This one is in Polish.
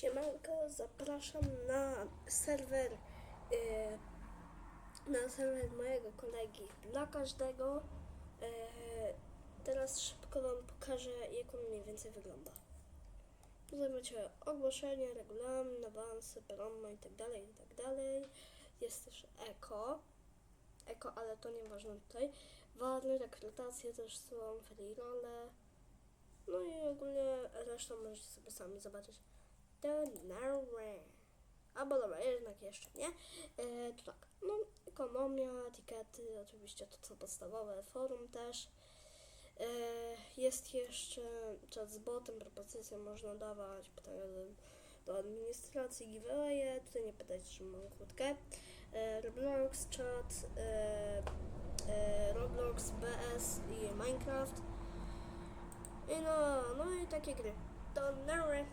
Siemanko, zapraszam na serwer e, na serwer mojego kolegi dla każdego. E, teraz szybko Wam pokażę, jak on mniej więcej wygląda. Tutaj macie ogłoszenie, regulamin, awanse, promo i tak dalej, i tak dalej. Jest też eko. Eko, ale to nieważne tutaj. Ważne, rekrutacje też są, free role. No i ogólnie resztę możecie sobie sami zobaczyć. Dobra, jednak jeszcze nie. E, to tak, no ekonomia, etykiety, oczywiście to co podstawowe, forum też. E, jest jeszcze czat z botem, propozycje można dawać, pytania do, do administracji, giveawaye, tutaj nie pytajcie, czy mam krótkę. E, Roblox, chat, e, e, Roblox, BS i Minecraft. I no, no i takie gry. To Donare.